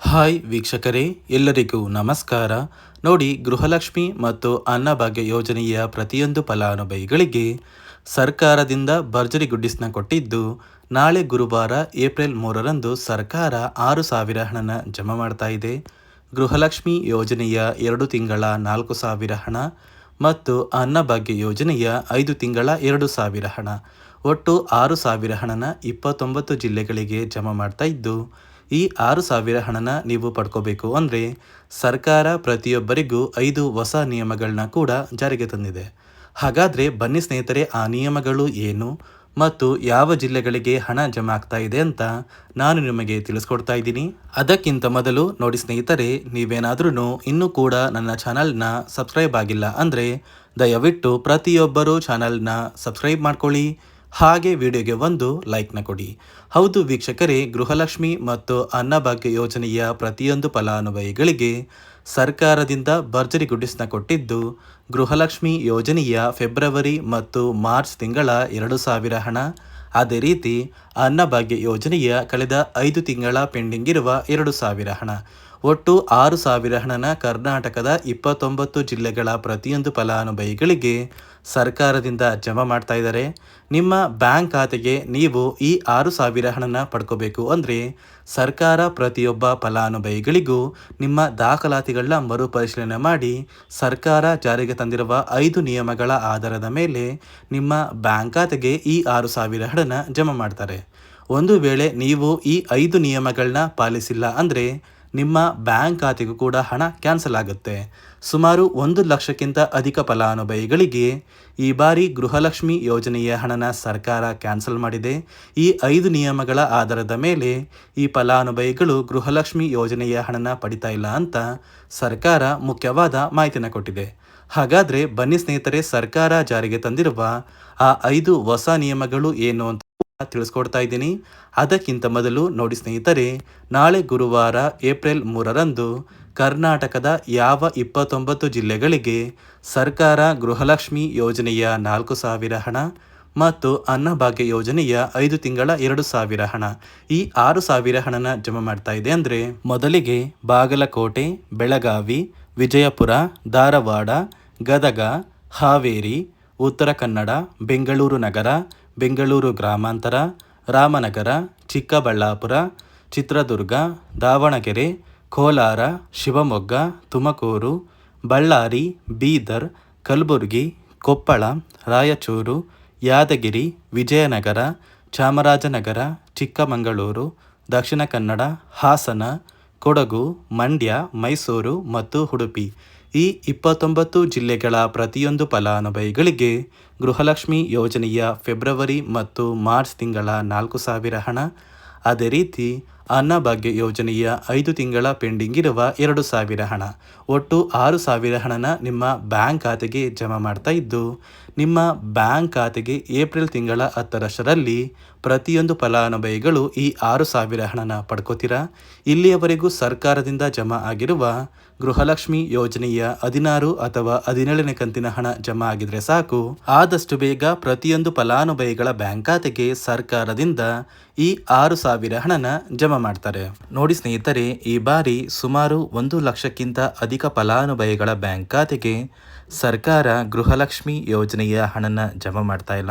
Hi ವೀಕ್ಷಕರೇ, ಎಲ್ಲರಿಗೂ ನಮಸ್ಕಾರ. ನೋಡಿ, ಗೃಹಲಕ್ಷ್ಮಿ ಮತ್ತು ಅನ್ನಭಾಗ್ಯ ಯೋಜನೆಯ ಪ್ರತಿಯೊಂದು ಫಲಾನುಭವಿಗಳಿಗೆ ಸರ್ಕಾರದಿಂದ ಭರ್ಜರಿ ಗುಡ್ಡಿಸ್ನ ಕೊಟ್ಟಿದ್ದು, ನಾಳೆ ಗುರುವಾರ ಏಪ್ರಿಲ್ ಮೂರರಂದು ಸರ್ಕಾರ ಆರು ಸಾವಿರ ಹಣನ ಜಮಾ ಮಾಡ್ತಾ ಇದೆ. ಗೃಹಲಕ್ಷ್ಮಿ ಯೋಜನೆಯ ಎರಡು ತಿಂಗಳ ನಾಲ್ಕು ಸಾವಿರ ಹಣ ಮತ್ತು ಅನ್ನಭಾಗ್ಯ ಯೋಜನೆಯ ಐದು ತಿಂಗಳ ಎರಡು ಸಾವಿರ ಹಣ. ಒಟ್ಟು ಆರು ಸಾವಿರ ಹಣನ ಇಪ್ಪತ್ತೊಂಬತ್ತು ಜಿಲ್ಲೆಗಳಿಗೆ ಜಮಾ ಮಾಡ್ತಾ ಇದ್ದು ಈ ಆರು ಸಾವಿರ ಹಣನ ನೀವು ಪಡ್ಕೋಬೇಕು ಅಂದರೆ ಸರ್ಕಾರ ಪ್ರತಿಯೊಬ್ಬರಿಗೂ ಐದು ಹೊಸ ನಿಯಮಗಳನ್ನ ಕೂಡ ಜಾರಿಗೆ ತಂದಿದೆ. ಹಾಗಾದರೆ ಬನ್ನಿ ಸ್ನೇಹಿತರೆ, ಆ ನಿಯಮಗಳು ಏನು ಮತ್ತು ಯಾವ ಜಿಲ್ಲೆಗಳಿಗೆ ಹಣ ಜಮಾ ಆಗ್ತಾ ಇದೆ ಅಂತ ನಾನು ನಿಮಗೆ ತಿಳಿಸ್ಕೊಡ್ತಾ ಇದ್ದೀನಿ. ಅದಕ್ಕಿಂತ ಮೊದಲು ನೋಡಿ ಸ್ನೇಹಿತರೆ ನೀವೇನಾದ್ರೂ ಇನ್ನೂ ಕೂಡ ನನ್ನ ಚಾನಲ್ನ ಸಬ್ಸ್ಕ್ರೈಬ್ ಆಗಿಲ್ಲ ಅಂದರೆ ದಯವಿಟ್ಟು ಪ್ರತಿಯೊಬ್ಬರೂ ಚಾನಲ್ನ ಸಬ್ಸ್ಕ್ರೈಬ್ ಮಾಡ್ಕೊಳ್ಳಿ. ಹಾಗೆ ವಿಡಿಯೋಗೆ ಒಂದು ಲೈಕ್ನ ಕೊಡಿ. ಹೌದು ವೀಕ್ಷಕರೇ, ಗೃಹಲಕ್ಷ್ಮಿ ಮತ್ತು ಅನ್ನಭಾಗ್ಯ ಯೋಜನೆಯ ಪ್ರತಿಯೊಂದು ಫಲಾನುಭವಿಗಳಿಗೆ ಸರ್ಕಾರದಿಂದ ಭರ್ಜರಿ ಗುಡಿಸ್ನ ಕೊಟ್ಟಿದ್ದು, ಗೃಹಲಕ್ಷ್ಮಿ ಯೋಜನೆಯ ಫೆಬ್ರವರಿ ಮತ್ತು ಮಾರ್ಚ್ ತಿಂಗಳ ಎರಡು ಸಾವಿರ ಹಣ. ಅದೇ ರೀತಿ ಅನ್ನಭಾಗ್ಯ ಯೋಜನೆಯ ಕಳೆದ ಐದು ತಿಂಗಳ ಪೆಂಡಿಂಗ್ ಇರುವ ಎರಡು ಸಾವಿರ ಹಣ. ಒಟ್ಟು ಆರು ಸಾವಿರ ಹಣನ ಕರ್ನಾಟಕದ ಇಪ್ಪತ್ತೊಂಬತ್ತು ಜಿಲ್ಲೆಗಳ ಪ್ರತಿಯೊಂದು ಫಲಾನುಭವಿಗಳಿಗೆ ಸರ್ಕಾರದಿಂದ ಜಮಾ ಮಾಡ್ತಾ ಇದ್ದಾರೆ. ನಿಮ್ಮ ಬ್ಯಾಂಕ್ ಖಾತೆಗೆ ನೀವು ಈ ಆರು ಸಾವಿರ ಹಣನ ಪಡ್ಕೋಬೇಕು ಅಂದರೆ ಸರ್ಕಾರ ಪ್ರತಿಯೊಬ್ಬ ಫಲಾನುಭವಿಗಳಿಗೂ ನಿಮ್ಮ ದಾಖಲಾತಿಗಳನ್ನ ಮರುಪರಿಶೀಲನೆ ಮಾಡಿ ಸರ್ಕಾರ ಜಾರಿಗೆ ತಂದಿರುವ ಐದು ನಿಯಮಗಳ ಆಧಾರದ ಮೇಲೆ ನಿಮ್ಮ ಬ್ಯಾಂಕ್ ಖಾತೆಗೆ ಈ ಆರು ಸಾವಿರ ಹಣನ ಜಮಾ ಮಾಡ್ತಾರೆ. ಒಂದು ವೇಳೆ ನೀವು ಈ ಐದು ನಿಯಮಗಳನ್ನ ಪಾಲಿಸಿಲ್ಲ ಅಂದರೆ ನಿಮ್ಮ ಬ್ಯಾಂಕ್ ಖಾತೆಗೂ ಕೂಡ ಹಣ ಕ್ಯಾನ್ಸಲ್ ಆಗುತ್ತೆ. ಸುಮಾರು ಒಂದು ಲಕ್ಷಕ್ಕಿಂತ ಅಧಿಕ ಫಲಾನುಭವಿಗಳಿಗೆ ಈ ಬಾರಿ ಗೃಹಲಕ್ಷ್ಮಿ ಯೋಜನೆಯ ಹಣನ ಸರ್ಕಾರ ಕ್ಯಾನ್ಸಲ್ ಮಾಡಿದೆ. ಈ ಐದು ನಿಯಮಗಳ ಆಧಾರದ ಮೇಲೆ ಈ ಫಲಾನುಭವಿಗಳು ಗೃಹಲಕ್ಷ್ಮಿ ಯೋಜನೆಯ ಹಣನ ಪಡಿತಾ ಇಲ್ಲ ಅಂತ ಸರ್ಕಾರ ಮುಖ್ಯವಾದ ಮಾಹಿತಿನ ಕೊಟ್ಟಿದೆ. ಹಾಗಾದರೆ ಬನ್ನಿ ಸ್ನೇಹಿತರೆ, ಸರ್ಕಾರ ಜಾರಿಗೆ ತಂದಿರುವ ಆ ಐದು ಹೊಸ ನಿಯಮಗಳು ಏನು ಅಂತ ತಿಳಿಸ್ಕೊಡ್ತಾ ಇದ್ದೀನಿ ಅದಕ್ಕಿಂತ ಮೊದಲು ನೋಡಿ ಸ್ನೇಹಿತರೆ, ನಾಳೆ ಗುರುವಾರ ಏಪ್ರಿಲ್ ಮೂರರಂದು ಕರ್ನಾಟಕದ ಯಾವ ಇಪ್ಪತ್ತೊಂಬತ್ತು ಜಿಲ್ಲೆಗಳಿಗೆ ಸರ್ಕಾರ ಗೃಹಲಕ್ಷ್ಮಿ ಯೋಜನೆಯ ನಾಲ್ಕು ಸಾವಿರ ಹಣ ಮತ್ತು ಅನ್ನಭಾಗ್ಯ ಯೋಜನೆಯ ಐದು ತಿಂಗಳ ಎರಡು ಸಾವಿರ ಹಣ, ಈ ಆರು ಸಾವಿರ ಹಣನ ಜಮಾ ಮಾಡ್ತಾ ಇದೆ ಅಂದರೆ ಮೊದಲಿಗೆ ಬಾಗಲಕೋಟೆ, ಬೆಳಗಾವಿ, ವಿಜಯಪುರ, ಧಾರವಾಡ, ಗದಗ, ಹಾವೇರಿ, ಉತ್ತರ ಕನ್ನಡ, ಬೆಂಗಳೂರು ನಗರ ಬೆಂಗಳೂರು ಗ್ರಾಮಾಂತರ, ರಾಮನಗರ, ಚಿಕ್ಕಬಳ್ಳಾಪುರ, ಚಿತ್ರದುರ್ಗ, ದಾವಣಗೆರೆ, ಕೋಲಾರ, ಶಿವಮೊಗ್ಗ, ತುಮಕೂರು, ಬಳ್ಳಾರಿ, ಬೀದರ್, ಕಲಬುರಗಿ, ಕೊಪ್ಪಳ, ರಾಯಚೂರು, ಯಾದಗಿರಿ, ವಿಜಯನಗರ, ಚಾಮರಾಜನಗರ, ಚಿಕ್ಕಮಗಳೂರು, ದಕ್ಷಿಣ ಕನ್ನಡ, ಹಾಸನ, ಕೊಡಗು, ಮಂಡ್ಯ, ಮೈಸೂರು ಮತ್ತು ಉಡುಪಿ. ಈ ಇಪ್ಪತ್ತೊಂಬತ್ತು ಜಿಲ್ಲೆಗಳ ಪ್ರತಿಯೊಂದು ಫಲಾನುಭವಿಗಳಿಗೆ ಗೃಹಲಕ್ಷ್ಮಿ ಯೋಜನೆಯ ಫೆಬ್ರವರಿ ಮತ್ತು ಮಾರ್ಚ್ ತಿಂಗಳ ನಾಲ್ಕು ಸಾವಿರ ಹಣ, ಅದೇ ರೀತಿ ಅನ್ನಭಾಗ್ಯ ಯೋಜನೆಯ ಐದು ತಿಂಗಳ ಪೆಂಡಿಂಗ್ ಇರುವ ಎರಡು ಸಾವಿರ ಹಣ. ಒಟ್ಟು ಆರು ಸಾವಿರ ಹಣನ ನಿಮ್ಮ ಬ್ಯಾಂಕ್ ಖಾತೆಗೆ ಜಮಾ ಮಾಡ್ತಾ ಇದ್ದು, ನಿಮ್ಮ ಬ್ಯಾಂಕ್ ಖಾತೆಗೆ ಏಪ್ರಿಲ್ ತಿಂಗಳ ಹತ್ತರಷ್ಟರಲ್ಲಿ ಪ್ರತಿಯೊಂದು ಫಲಾನುಭವಿಗಳು ಈ ಆರು ಸಾವಿರ ಹಣನ ಪಡ್ಕೋತೀರಾ? ಇಲ್ಲಿಯವರೆಗೂ ಸರ್ಕಾರದಿಂದ ಜಮಾ ಆಗಿರುವ ಗೃಹಲಕ್ಷ್ಮಿ ಯೋಜನೆಯ ಹದಿನಾರು ಅಥವಾ ಹದಿನೇಳನೇ ಕಂತಿನ ಹಣ ಜಮಾ ಆಗಿದ್ರೆ ಸಾಕು. ಆದಷ್ಟು ಬೇಗ ಪ್ರತಿಯೊಂದು ಫಲಾನುಭವಿಗಳ ಬ್ಯಾಂಕ್ ಖಾತೆಗೆ ಸರ್ಕಾರದಿಂದ ಈ ಆರು ಸಾವಿರ ಹಣನ ಜಮಾ ಮಾಡ್ತಾರೆ. ನೋಡಿ ಸ್ನೇಹಿತರೆ, ಈ ಬಾರಿ ಸುಮಾರು ಒಂದು ಲಕ್ಷಕ್ಕಿಂತ ಅಧಿಕ ಫಲಾನುಭವಿಗಳ ಬ್ಯಾಂಕ್ ಖಾತೆಗೆ ಸರ್ಕಾರ ಗೃಹಲಕ್ಷ್ಮಿ ಯೋಜನೆಯ ಹಣನ ಜಮಾ ಮಾಡ್ತಾ ಇಲ್ಲ.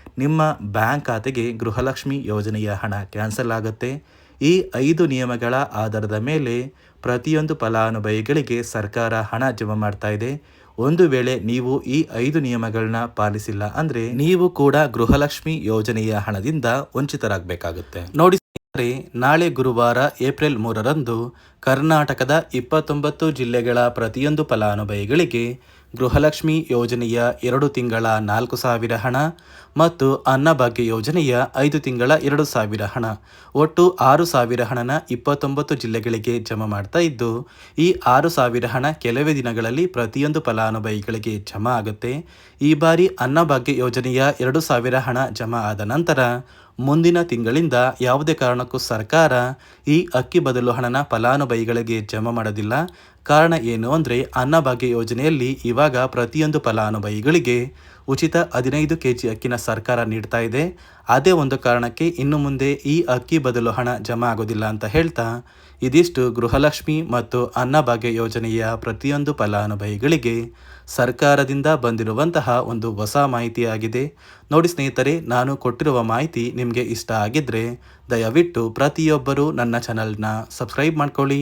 ನಿಮ್ಮ ಬ್ಯಾಂಕ್ ಖಾತೆಗೆ ಗೃಹಲಕ್ಷ್ಮಿ ಯೋಜನೆಯ ಹಣ ಕ್ಯಾನ್ಸಲ್ ಆಗುತ್ತೆ. ಈ ಐದು ನಿಯಮಗಳ ಆಧಾರದ ಮೇಲೆ ಪ್ರತಿಯೊಂದು ಫಲಾನುಭವಿಗಳಿಗೆ ಸರ್ಕಾರ ಹಣ ಜಮಾ ಮಾಡ್ತಾ ಇದೆ. ಒಂದು ವೇಳೆ ನೀವು ಈ ಐದು ನಿಯಮಗಳನ್ನ ಪಾಲಿಸಿಲ್ಲ ಅಂದ್ರೆ ನೀವು ಕೂಡ ಗೃಹಲಕ್ಷ್ಮಿ ಯೋಜನೆಯ ಹಣದಿಂದ ವಂಚಿತರಾಗಬೇಕಾಗುತ್ತೆ. ನೋಡಿ ನಾಳೆ ಗುರುವಾರ ಏಪ್ರಿಲ್ ಮೂರರಂದು ಕರ್ನಾಟಕದ ಇಪ್ಪತ್ತೊಂಬತ್ತು ಜಿಲ್ಲೆಗಳ ಪ್ರತಿಯೊಂದು ಫಲಾನುಭವಿಗಳಿಗೆ ಗೃಹಲಕ್ಷ್ಮಿ ಯೋಜನೆಯ ಎರಡು ತಿಂಗಳ ನಾಲ್ಕು ಸಾವಿರ ಹಣ ಮತ್ತು ಅನ್ನಭಾಗ್ಯ ಯೋಜನೆಯ ಐದು ತಿಂಗಳ ಎರಡು ಸಾವಿರ ಹಣ. ಒಟ್ಟು ಆರು ಸಾವಿರ ಹಣನ ಇಪ್ಪತ್ತೊಂಬತ್ತು ಜಿಲ್ಲೆಗಳಿಗೆ ಜಮಾ ಮಾಡ್ತಾ ಇದ್ದು, ಈ ಆರು ಸಾವಿರ ಹಣ ಕೆಲವೇ ದಿನಗಳಲ್ಲಿ ಪ್ರತಿಯೊಂದು ಫಲಾನುಭವಿಗಳಿಗೆ ಜಮಾ ಆಗುತ್ತೆ. ಈ ಬಾರಿ ಅನ್ನಭಾಗ್ಯ ಯೋಜನೆಯ ಎರಡು ಸಾವಿರ ಹಣ ಜಮಾ ಆದ ನಂತರ ಮುಂದಿನ ತಿಂಗಳಿಂದ ಯಾವುದೇ ಕಾರಣಕ್ಕೂ ಸರ್ಕಾರ ಈ ಅಕ್ಕಿ ಬದಲು ಹಣನ ಫಲಾನುಭವಿಗಳಿಗೆ ಜಮಾ ಮಾಡೋದಿಲ್ಲ. ಕಾರಣ ಏನು ಅಂದರೆ ಅನ್ನಭಾಗ್ಯ ಯೋಜನೆಯಲ್ಲಿ ಇವಾಗ ಪ್ರತಿಯೊಂದು ಫಲಾನುಭವಿಗಳಿಗೆ ಉಚಿತ ಹದಿನೈದು ಕೆ ಜಿ ಅಕ್ಕಿನ ಸರ್ಕಾರ ನೀಡ್ತಾ ಇದೆ. ಅದೇ ಒಂದು ಕಾರಣಕ್ಕೆ ಇನ್ನು ಮುಂದೆ ಈ ಅಕ್ಕಿ ಬದಲು ಹಣ ಜಮಾ ಆಗೋದಿಲ್ಲ ಅಂತ ಹೇಳ್ತಾ ಇದಿಷ್ಟು ಗೃಹಲಕ್ಷ್ಮಿ ಮತ್ತು ಅನ್ನಭಾಗ್ಯ ಯೋಜನೆಯ ಪ್ರತಿಯೊಂದು ಫಲಾನುಭವಿಗಳಿಗೆ ಸರ್ಕಾರದಿಂದ ಬಂದಿರುವಂತಹ ಒಂದು ಹೊಸ ಮಾಹಿತಿಯಾಗಿದೆ. ನೋಡಿ ಸ್ನೇಹಿತರೆ, ನಾನು ಕೊಟ್ಟಿರುವ ಮಾಹಿತಿ ನಿಮಗೆ ಇಷ್ಟ ಆಗಿದ್ದರೆ ದಯವಿಟ್ಟು ಪ್ರತಿಯೊಬ್ಬರೂ ನನ್ನ ಚಾನಲ್ನ ಸಬ್ಸ್ಕ್ರೈಬ್ ಮಾಡ್ಕೊಳ್ಳಿ.